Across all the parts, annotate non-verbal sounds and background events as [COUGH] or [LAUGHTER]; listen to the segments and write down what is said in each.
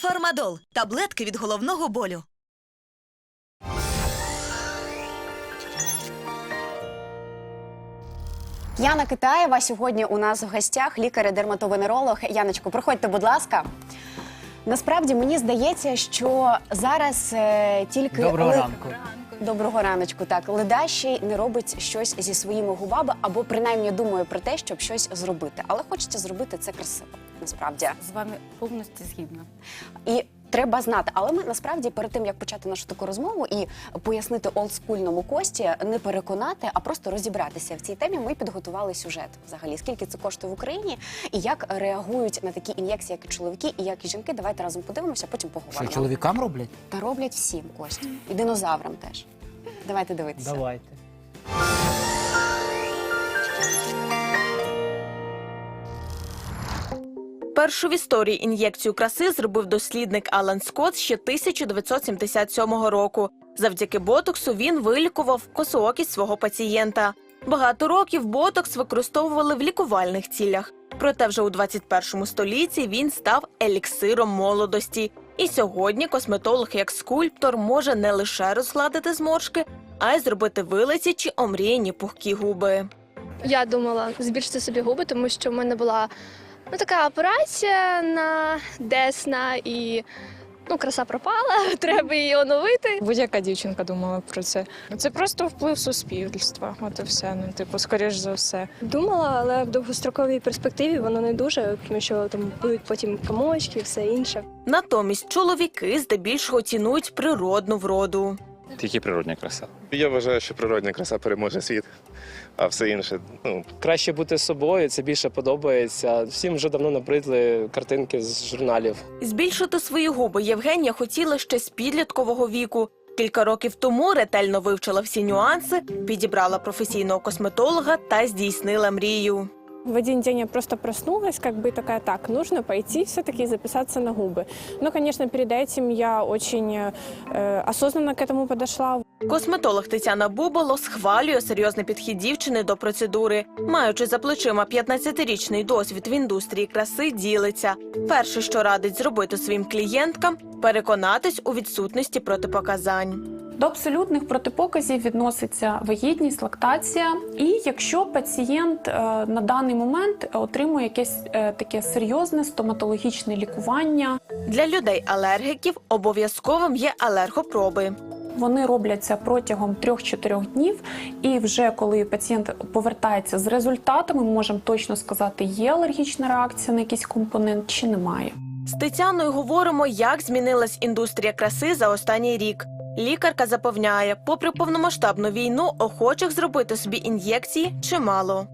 Фармадол таблетки від головного болю. Яна Китаєва сьогодні у нас в гостях лікар-дерматовенеролог. Яночко, проходьте, будь ласка. Насправді мені здається, що зараз е, тільки Доброго ли- ранку. Доброго раночку. Так, ледащий не робить щось зі своїми губами, або принаймні думає про те, щоб щось зробити. Але хочеться зробити це красиво. Насправді З вами повністю згідна. і треба знати. Але ми насправді перед тим як почати нашу таку розмову і пояснити олдскульному кості, не переконати, а просто розібратися в цій темі. Ми підготували сюжет взагалі, скільки це коштує в Україні, і як реагують на такі ін'єкції, як і чоловіки, і як і жінки. Давайте разом подивимося, потім Що поговоримо. чоловікам роблять? Та роблять всім кості і динозаврам теж. Давайте дивитися. Давайте. Першу в історії ін'єкцію краси зробив дослідник Алан Скотт ще 1977 року. Завдяки ботоксу він вилікував косоокість свого пацієнта. Багато років ботокс використовували в лікувальних цілях. Проте вже у 21 столітті він став еліксиром молодості. І сьогодні косметолог як скульптор може не лише розгладити зморшки, а й зробити вилиці чи омріяні пухкі губи. Я думала збільшити собі губи, тому що в мене була ну, така операція на десна і ну, краса пропала, [LAUGHS] треба її оновити. Будь-яка дівчинка думала про це. Це просто вплив суспільства. От і все. Ну, типу, скоріш за все. Думала, але в довгостроковій перспективі воно не дуже, тому що там будуть потім комочки і все інше. Натомість чоловіки здебільшого цінують природну вроду. Тільки природня краса. Я вважаю, що природня краса переможе світ, а все інше, ну, краще бути собою, це більше подобається. Всім вже давно набридли картинки з журналів. Збільшити свої губи Євгенія хотіла ще з підліткового віку. Кілька років тому ретельно вивчила всі нюанси, підібрала професійного косметолога та здійснила мрію. В один день я просто проснулась, как бы такая, так, нужно пойти все-таки записаться на губы. Но, конечно, перед этим я очень э, осознанно к этому подошла. Косметолог Тетяна Буболо схвалює серйозний підхід дівчини до процедури. Маючи за плечима 15-річний досвід в індустрії краси, ділиться. Перше, що радить зробити своїм клієнткам, переконатись у відсутності протипоказань. До абсолютних протипоказів відноситься вагітність, лактація, і якщо пацієнт е, на даний момент отримує якесь е, таке серйозне стоматологічне лікування, Для людей-алергіків обов'язковим є алергопроби. вони робляться протягом 3-4 днів. І вже коли пацієнт повертається з результатами, ми можемо точно сказати, є алергічна реакція на якийсь компонент чи немає. З Тетяною говоримо, як змінилась індустрія краси за останній рік. Лікарка запевняє, попри повномасштабну війну, охочих зробити собі ін'єкції чимало.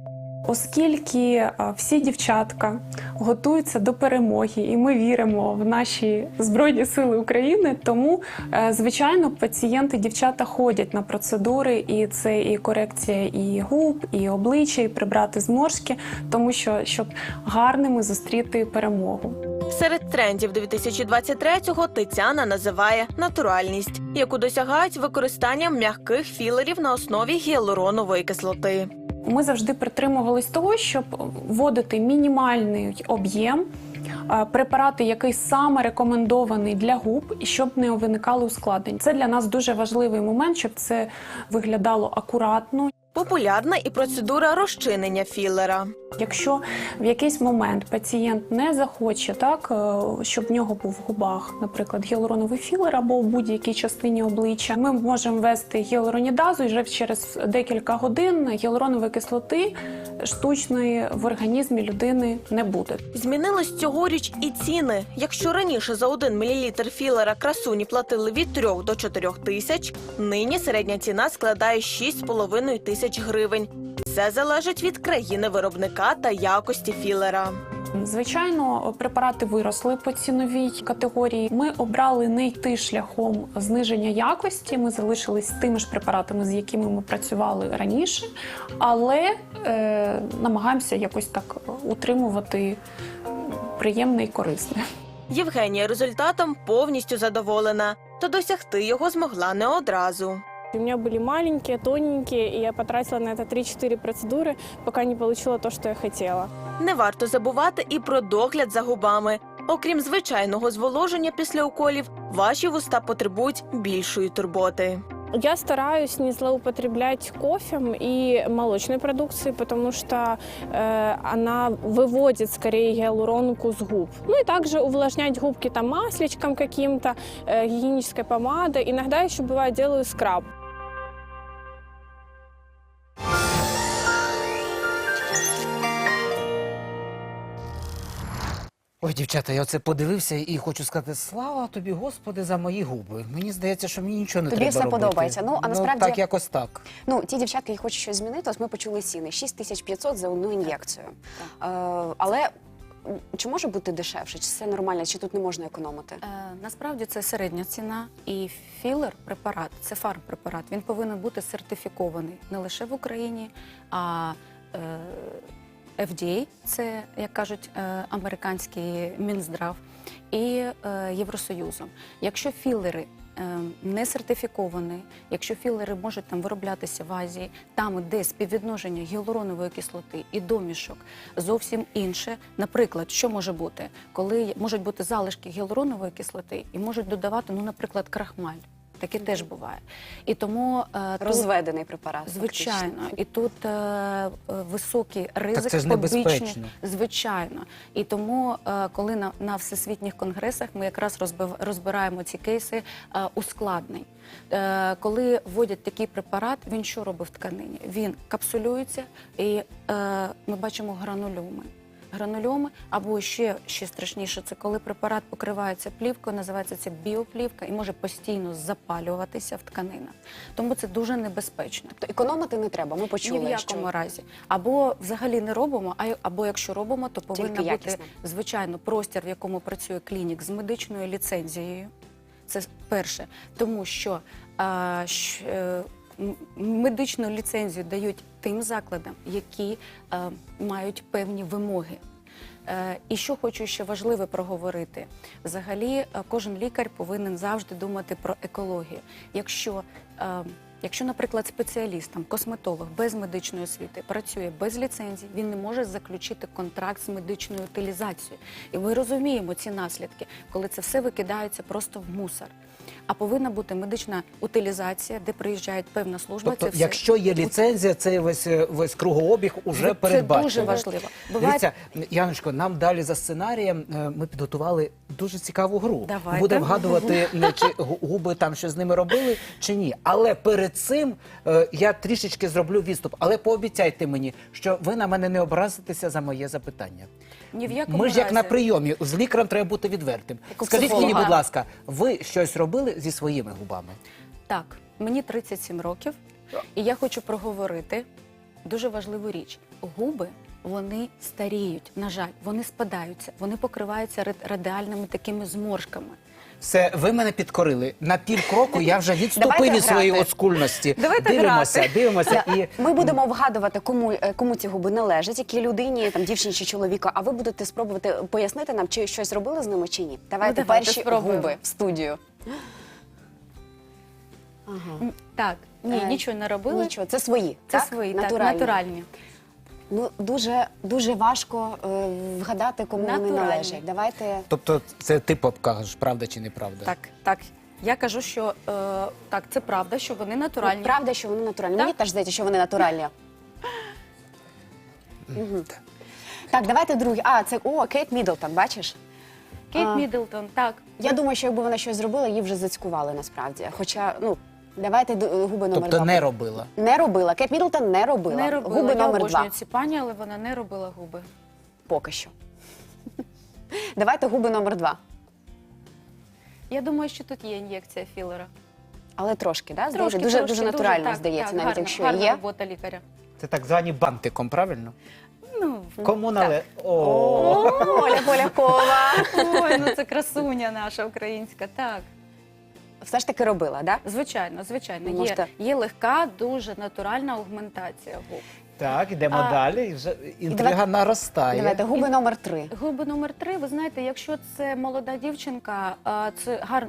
Оскільки всі дівчатка готуються до перемоги, і ми віримо в наші збройні сили України, тому е, звичайно пацієнти, дівчата ходять на процедури, і це і корекція і губ, і обличчя, і прибрати зморшки, тому що щоб гарними зустріти перемогу. Серед трендів 2023-го Тетяна називає натуральність, яку досягають використанням м'яких філерів на основі гіалуронової кислоти. Ми завжди притримувались того, щоб вводити мінімальний об'єм. е, Препарати, який саме рекомендований для губ, і щоб не виникало ускладнень. Це для нас дуже важливий момент, щоб це виглядало акуратно. Популярна і процедура розчинення філера. Якщо в якийсь момент пацієнт не захоче, так е, щоб в нього був в губах, наприклад, гіалуроновий філер або в будь-якій частині обличчя, ми можемо ввести гіалуронідазу і вже через декілька годин гіалуронової кислоти штучної в організмі людини не буде. Змінились цьогоріч і ціни. Якщо раніше за 1 мл філера красуні платили від 3 до 4 тисяч, нині середня ціна складає 6,5 тисяч гривень. Все залежить від країни виробника та якості філера. Звичайно, препарати виросли по ціновій категорії. Ми обрали не йти шляхом зниження якості. Ми залишились тими ж препаратами, з якими ми працювали раніше, але е, намагаємося якось так утримувати приємне і корисне. Євгенія результатом повністю задоволена, та досягти його змогла не одразу. У меня были маленькие, тоненькие, и я потратила на это 3-4 процедуры, пока не получила то, что я хотела. Не варто забувати і про догляд за губами. Окрім звичайного зволоження після уколів, ваші вуста потребують більшої турботи. Я стараюсь не злоупотреблять кофе и молочной продукцией, потому что э, она выводит скорее гиалуронку с губ. Ну и также увлажнять губки там масличком каким-то, э, гигиенической помадой. Иногда еще бывает делаю скраб. Ой, дівчата, я оце подивився і хочу сказати: слава тобі, Господи, за мої губи. Мені здається, що мені нічого не Тобі треба все робити. подобається. Ну, а насправді- так якось так. Ну, ті дівчатки, які хочуть щось змінити, ось ми почули ціни 6500 за одну ін'єкцію. Е, але чи може бути дешевше? Чи це нормально, чи тут не можна економити? Е, насправді це середня ціна, і філер препарат, це фармпрепарат. Він повинен бути сертифікований не лише в Україні, а е, FDA, це як кажуть е, американський Мінздрав, і е, Євросоюзом. Якщо філери е, не сертифіковані, якщо філери можуть там вироблятися в Азії, там, де співвідношення гіалуронової кислоти і домішок зовсім інше. Наприклад, що може бути, коли можуть бути залишки гіалуронової кислоти і можуть додавати, ну, наприклад, крахмаль. Таке теж буває. І тому е, тут- Розведений препарат. Звичайно, фактично. і тут е, е, високий ризик це ж побічний. Звичайно. І тому, е, коли на, на всесвітніх конгресах ми якраз розбив, розбираємо ці кейси е, ускладнень. Е, коли вводять такий препарат, він що робить в тканині? Він капсулюється, і е, ми бачимо гранульоми. Гранульоми, або ще, ще страшніше, це коли препарат покривається плівкою, називається це біоплівка і може постійно запалюватися в тканинах. Тому це дуже небезпечно. То економити не треба. Ми Ні в якому що разі. Або взагалі не робимо, а або якщо робимо, то повинна бути якісно. звичайно простір, в якому працює клінік з медичною ліцензією. Це перше, тому що а, щ- е, медичну ліцензію дають тим закладам, які е, мають певні вимоги. Е, І що хочу ще важливе проговорити. Взагалі, е, кожен лікар повинен завжди думати про екологію. Якщо, е, якщо наприклад, спеціаліст, там, косметолог без медичної освіти працює без ліцензії, він не може заключити контракт з медичною утилізацією. І ми розуміємо ці наслідки, коли це все викидається просто в мусор. А повинна бути медична утилізація, де приїжджає певна служба. Тобто, це все якщо є ліцензія, це весь е, весь кругообіг уже це передбачено. дуже важливо. Буває Дивіться, Яночко, нам далі за сценарієм е, ми підготували дуже цікаву гру. Давайте. Буде вгадувати, не, чи губи там що з ними робили, чи ні. Але перед цим е, я трішечки зроблю відступ. Але пообіцяйте мені, що ви на мене не образитеся за моє запитання. Ні в якому Ми ж як разі. на прийомі, з лікарем треба бути відвертим. У Скажіть мені, психолога. будь ласка, ви щось робили зі своїми губами? Так, мені 37 років, і я хочу проговорити дуже важливу річ. Губи вони старіють, на жаль, вони спадаються, вони покриваються рад- радіальними такими зморшками. Все, ви мене підкорили. На півкроку я вже відступив Давайте від своєї грати. оскульності. Давайте дивимося, грати. дивимося. І ми будемо вгадувати, кому, е, кому ці губи належать, якій людині, там дівчині чи чоловіку. А ви будете спробувати пояснити нам, чи щось робили з ними чи ні. Давайте, Ну, давайте перші спробуємо. губи в студію. Ага. Так, ні, Е, нічого не робили. Нічого, це свої. Це так? свої, натуральні. так, натуральні. Ну дуже дуже важко е, вгадати, кому вони Натуральні. належать. Давайте тобто, це ти покажеш, правда чи неправда? Так, так. Я кажу, що е, так, це правда, що вони натуральні. Ну, правда, що вони натуральні. Так. Мені теж здається, що вони натуральні. [LAUGHS] Мгм. Так, давайте другі. А, це о, Кейт Міддлтон, бачиш? Кейт А. Міддлтон, так. Я думаю, що якби вона щось зробила, її вже зацькували насправді. Хоча, ну, давайте д- губи номер Тобто два. не робила. Не робила. Кейт Міддлтон не робила. Не робила. Губи я номер обожнюю два. ці пані, але вона не робила губи. Поки що. Давайте губи номер два. Я думаю, що тут є ін'єкція філера. Але трошки, да? Трошки, дуже, трошки, дуже натурально, так, здається, так, навіть гарна, якщо гарна є. робота лікаря. Це так звані бантиком, правильно? Ну, Кому так. нале? О, О, Оля Полякова. Ой, ну це красуня наша українська, так. Все ж таки робила. Да? Звичайно, звичайно. Є, можете- є легка, дуже натуральна аугментація губ. Так, йдемо А, далі. і Вже інтрига давайте- наростає. Давайте губи номер три. Губи номер три, ви знаєте, якщо це молода дівчинка, а, це гар...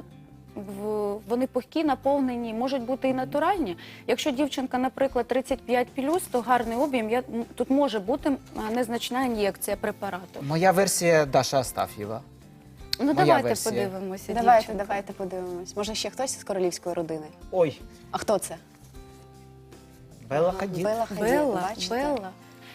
в- Вони пухкі, наповнені, можуть бути і натуральні. Якщо дівчинка, наприклад, 35 то гарний об'єм, я... м, тут може бути а, незначна ін'єкція препарату. Моя версія Даша Астаф'єва. Ну Моя давайте версія. подивимося. Давайте, дівчинка. давайте подивимось. Може, ще хтось з королівської родини? Ой, А хто це? Белла Хадід. Белла Хадід, Белла, бачите? Белла.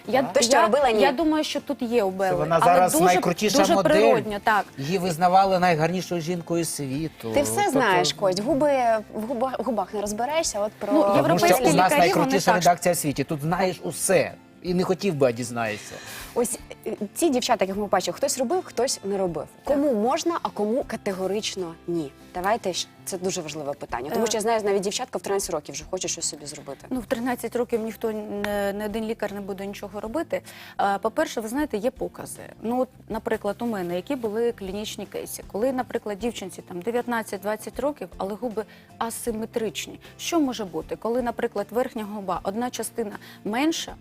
Я, Ти що, я, робила? Ні. я думаю, що тут є у Белли. вона але зараз дуже, найкрутіша дуже модель. природньо, так. Її визнавали найгарнішою жінкою світу. Ти все Тобто- знаєш, Кость. Губи в губах, в губах не розберешся. От про Ну, Тому що Європейські у нас лікарі, найкрутіша редакція в світі. Тут знаєш усе. І не хотів би, а дізнаєшся. ось е, ці дівчата, яких ми бачимо, хтось робив, хтось не робив. Кому можна, а кому категорично ні. Давайте це дуже важливе питання. Тому Е. що я знаю, навіть дівчатка в 13 років вже хоче щось собі зробити. Ну, в 13 років ніхто не, не один лікар не буде нічого робити. По-перше, ви знаєте, є покази. Ну, от, наприклад, у мене, які були клінічні кейси, коли, наприклад, дівчинці там 19-20 років, але губи асиметричні. Що може бути? Коли, наприклад, верхня губа, одна частина менша.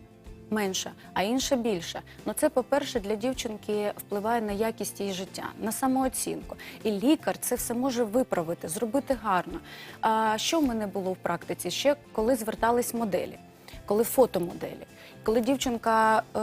Менша, а інша більша. Ну це, по-перше, для дівчинки впливає на якість її життя, на самооцінку. І лікар це все може виправити, зробити гарно. А що в мене було в практиці? Ще коли звертались моделі, коли фотомоделі. Коли дівчинка, е,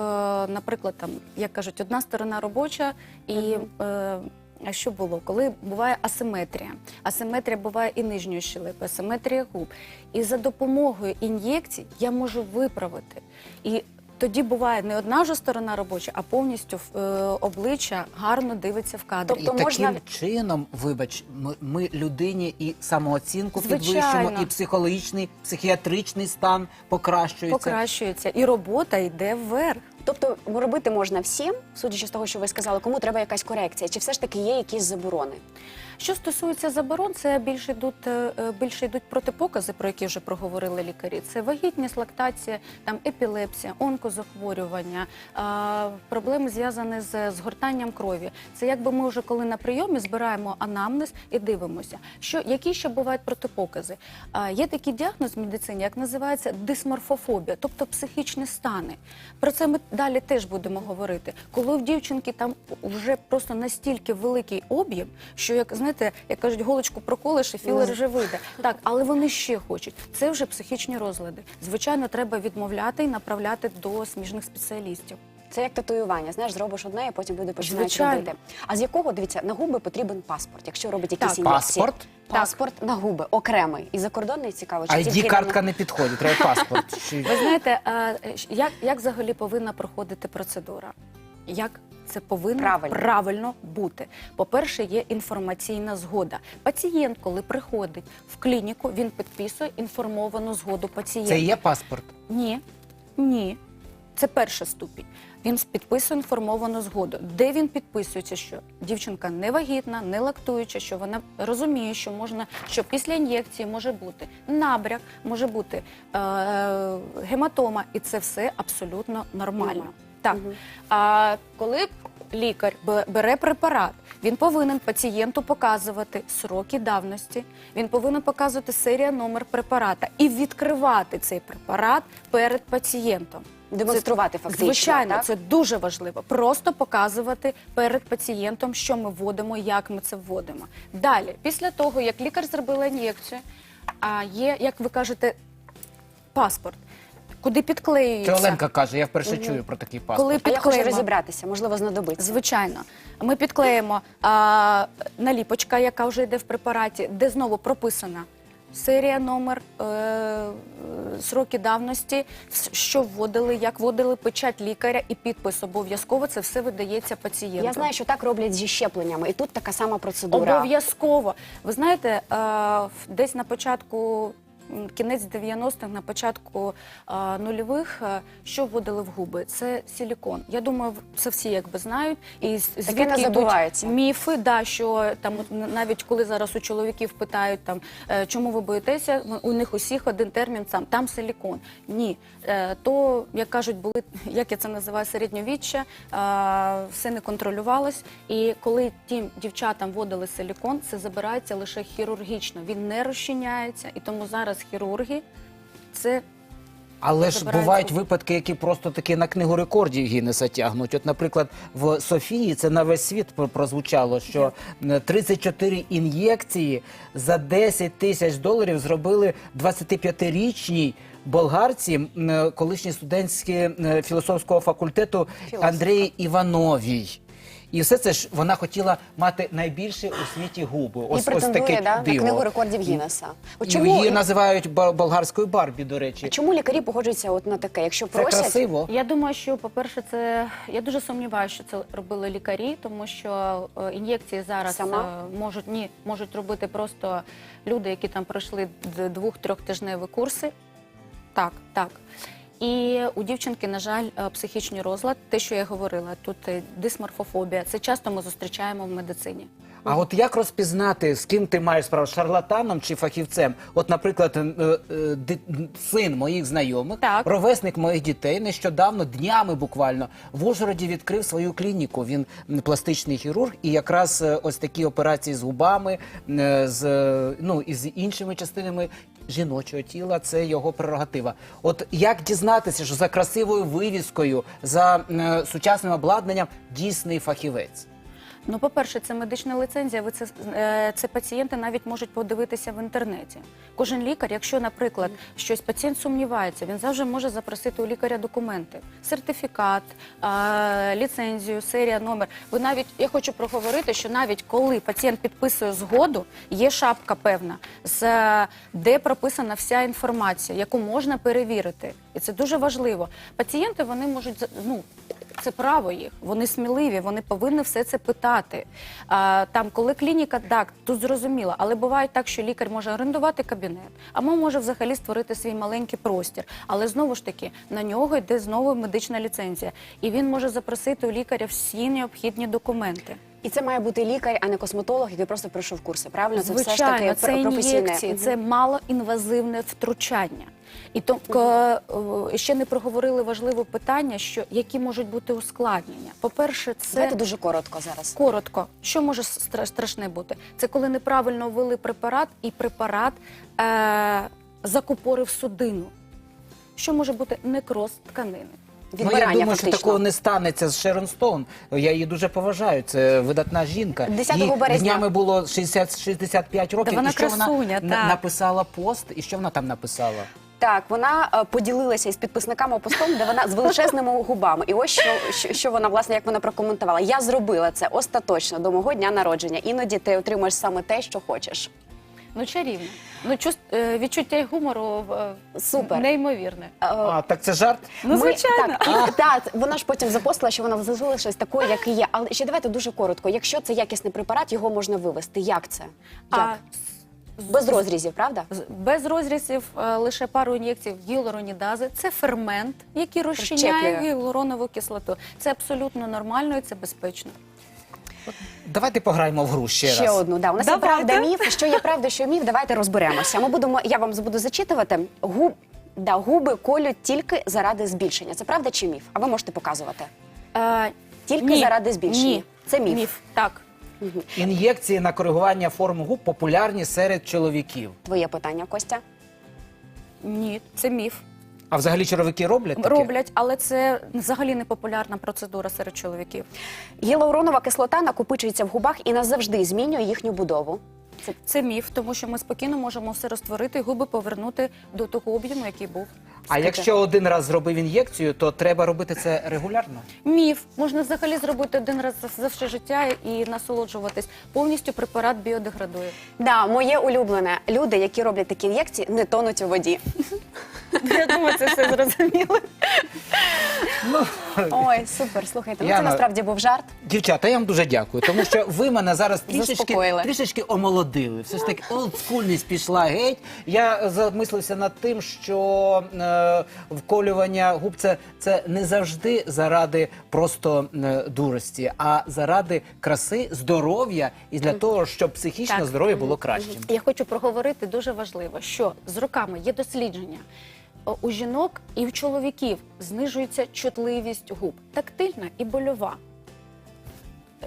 наприклад, там, як кажуть, одна сторона робоча і. Е, а що було? Коли буває асиметрія. Асиметрія буває і нижньої щелепи, асиметрія губ. І за допомогою ін'єкцій я можу виправити. І тоді буває не одна ж сторона робоча, а повністю е, обличчя гарно дивиться в кадрі. Тобто і можна- таким чином, вибач, ми, ми людині і самооцінку Звичайно. підвищуємо, і психологічний, психіатричний стан покращується. Покращується, і робота йде вверх. Тобто робити можна всім, судячи з того, що ви сказали, кому треба якась корекція, чи все ж таки є якісь заборони? Що стосується заборон, це більше йдуть е, е, більше йдуть протипокази, про які вже проговорили лікарі. Це вагітність, лактація, там епілепсія, онкозахворювання, проблеми зв'язані з згортанням крові. Це якби ми вже коли на прийомі збираємо анамнез і дивимося, що які ще бувають протипокази. Є такий діагноз в медицині, як називається дисморфофобія, тобто психічні стани. Про це ми далі теж будемо говорити. Коли в дівчинки там вже просто настільки великий об'єм, що як знаєте, як кажуть, голочку проколиш і філер вже вийде. Так, але вони ще хочуть. Це вже психічні розлади. Звичайно, треба відмовляти і направляти до сміжних спеціалістів. Це як татуювання. Знаєш, зробиш одне, і потім люди починають Звичайно. робити. А з якого дивіться на губи потрібен паспорт, якщо робить якісь Так. ін'єкції? Паспорт? Паспорт на губи окремий і закордонний цікаво. Чи тільки id картка не підходить, треба паспорт. [LAUGHS] Чи- Ви знаєте, а, як, як взагалі повинна проходити процедура? Як це повинно Правильно. правильно бути? По-перше, є інформаційна згода. Пацієнт, коли приходить в клініку, він підписує інформовану згоду пацієнта. Це є паспорт. Ні, ні. Це перша ступінь. Він підписує інформовану згоду. Де він підписується, що дівчинка не вагітна, не лактуюча, що вона розуміє, що можна, що після ін'єкції може бути набряк, може бути е, гематома, і це все абсолютно нормально. Так. А коли лікар бе- бере препарат, він повинен пацієнту показувати сроки давності, він повинен показувати серія номер препарата і відкривати цей препарат перед пацієнтом. демонструвати Це- фактично. Звичайно, так? це дуже важливо. Просто показувати перед пацієнтом, що ми вводимо, як ми це вводимо. Далі, після того, як лікар зробила ін'єкцію, є, як ви кажете, паспорт, куди Це підклеюється. Оленка каже, я вперше чую про такий паспорт. Коли А я хочу підклеїмо. розібратися, можливо, знадобиться. Звичайно, ми підклеїмо а, наліпочка, яка вже йде в препараті, де знову прописана серія, номер, е, е, сроки давності, вс- що вводили, як вводили печать лікаря і підпис. Обов'язково це все видається пацієнту. Я знаю, що так роблять зі щепленнями, і тут така сама процедура. Обов'язково. Ви знаєте, е, в- десь на початку. Кінець 90-х, на початку нульових, е, що вводили в губи? Це силікон. Я думаю, це всі якби знають. І з- не звідки йдуть забувається. міфи, да, що там от навіть коли зараз у чоловіків питають, там, е, чому ви боїтеся, у них усіх один термін сам, там силікон. Ні. Е, То, як кажуть, були, [LAUGHS] як я це називаю, середньовіччя, е, все не контролювалось. І коли тим дівчатам вводили силікон, це забирається лише хірургічно. Він не розчиняється, і тому зараз хірурги це Але ж Забирають бувають випадки, які просто таки на книгу рекордів Гіннеса тягнуть. От, наприклад, в Софії це на весь світ прозвучало, що е, 34 ін'єкції за 10 тисяч доларів зробили 25-річній болгарці, колишній студентській е, філософського факультету. Андрії Івановій. І все це ж вона хотіла мати найбільше у світі губи. і претендує да, на книгу рекордів Гіннеса. От чому, Її називають ба- болгарською Барбі, до речі. чому лікарі погоджуються от на таке? Якщо Це просять, красиво. Я думаю, що по-перше, це я дуже сумніваюся, що це робили лікарі, тому що е, ін'єкції зараз Сама? е, можуть ні, можуть робити просто люди, які там пройшли двох-трьохтижневі курси. Так, так. І у дівчинки, на жаль, е, психічний розлад, те, що я говорила, тут е, дисморфофобія. Це часто ми зустрічаємо в медицині. А от як розпізнати, з ким ти маєш справу, шарлатаном чи фахівцем? От, наприклад, е, син моїх знайомих, Так. ровесник моїх дітей, нещодавно, днями буквально, в Ужгороді відкрив свою клініку. Він пластичний хірург, і якраз ось такі операції з губами, з, ну, і з іншими частинами жіночого тіла, це його прерогатива. От як дізнатися, що за красивою вивіскою, за е, сучасним обладнанням дійсний фахівець? Ну, по-перше, це медична лицензія. Ви це, е, це пацієнти навіть можуть подивитися в інтернеті. Кожен лікар, якщо, наприклад, щось пацієнт сумнівається, він завжди може запросити у лікаря документи: сертифікат, ліцензію, серія, номер. Ви навіть я хочу проговорити, що навіть коли пацієнт підписує згоду, є шапка певна, з е, де прописана вся інформація, яку можна перевірити, і це дуже важливо. Пацієнти вони можуть ну. Це право їх, вони сміливі, вони повинні все це питати. А, там, коли клініка, так, тут зрозуміло, але буває так, що лікар може орендувати кабінет, або може взагалі створити свій маленький простір. Але знову ж таки на нього йде знову медична ліцензія, і він може запросити у лікаря всі необхідні документи. І це має бути лікар, а не косметолог, який просто пройшов курси. Правильно, це Звичайно, все ж таки це професійне. ін'єкції, це малоінвазивне втручання. І то е, ще не проговорили важливе питання, що які можуть бути ускладнення. По-перше, це Давайте дуже коротко зараз. Коротко, що може стра- страшне бути? Це коли неправильно ввели препарат, і препарат е- закупорив судину. Що може бути некроз тканини? Ну, я думаю, фактично. що такого не станеться з Шерон Стоун. Я її дуже поважаю. Це видатна жінка. 10 Їй березня. днями було 60, 65 років. вона і що красуня, вона так. написала пост, і що вона там написала? Так, вона е, поділилася із підписниками постом, де вона з величезними губами. І ось що, що, що вона власне як вона прокоментувала. Я зробила це остаточно до мого дня народження. Іноді ти отримуєш саме те, що хочеш. Ну чарівно. Ну чувс- е, відчуття гумору е, Супер. неймовірне. А, так це жарт? Ну, Ми- звичайно. Так, вона ж потім запостила, що вона залишилась такою, як і є. Але ще давайте дуже коротко. Якщо це якісний препарат, його можна вивести. Як це? А Без розрізів, правда? без розрізів е, лише пару ін'єкцій гіалуронідази. Це фермент, який розчиняє гіалуронову кислоту. Це абсолютно нормально і це безпечно. Давайте пограємо в гру ще, Ще раз. одну. Да. У нас є правда міф. Що є правда, що міф, давайте розберемося. Ми будемо, я вам буду зачитувати. Губ, да, губи колють тільки заради збільшення. Це правда чи міф? А ви можете показувати. Е, Тільки ні, заради збільшення. Ні. Це міф. Міф, так. Ін'єкції на коригування форм губ популярні серед чоловіків. Твоє питання, Костя. Ні, це міф. А взагалі чоловіки роблять таке? Роблять, але це взагалі не популярна процедура серед чоловіків. Гіалуронова кислота накопичується в губах і назавжди змінює їхню будову. Це, це міф, тому що ми спокійно можемо все розтворити, губи повернути до того об'єму, який був. А якщо один раз зробив ін'єкцію, то треба робити це регулярно. Міф можна взагалі зробити один раз за- за все життя і насолоджуватись. Повністю препарат біодеградує. Да, моє улюблене. Люди, які роблять такі ін'єкції, не тонуть у воді. Я думаю, це все зрозуміло. Ой, супер. Слухайте, ну це Яна, насправді був жарт. Дівчата, я вам дуже дякую, тому що ви мене зараз [LAUGHS] трішечки, Заспокоїли. трішечки омолодили. Все ж таки олдскульність пішла геть. Я замислився над тим, що е, вколювання губ це, це не завжди заради просто е, дурості, а заради краси, здоров'я і для того, щоб психічне Так. здоров'я було кращим. Я хочу проговорити дуже важливо, що з роками є дослідження. О, У жінок і в чоловіків знижується чутливість губ, тактильна і больова.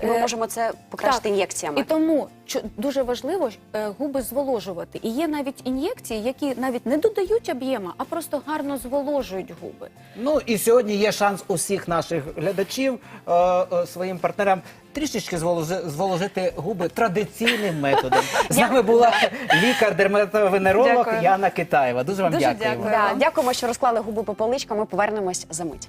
Ми Е, можемо це покращити так. ін'єкціями. І тому дуже важливо е, губи зволожувати. І є навіть ін'єкції, які навіть не додають об'єма, а просто гарно зволожують губи. Ну і сьогодні є шанс усіх наших глядачів е, е, своїм партнерам трішечки зволожи- зволожити губи традиційним методом. [LAUGHS] З нами була лікар-дерматовенеролог Дякую. Яна Китаєва. Дуже вам дякую. Да, дякуємо, що розклали губи по поличкам. Ми повернемось за мить.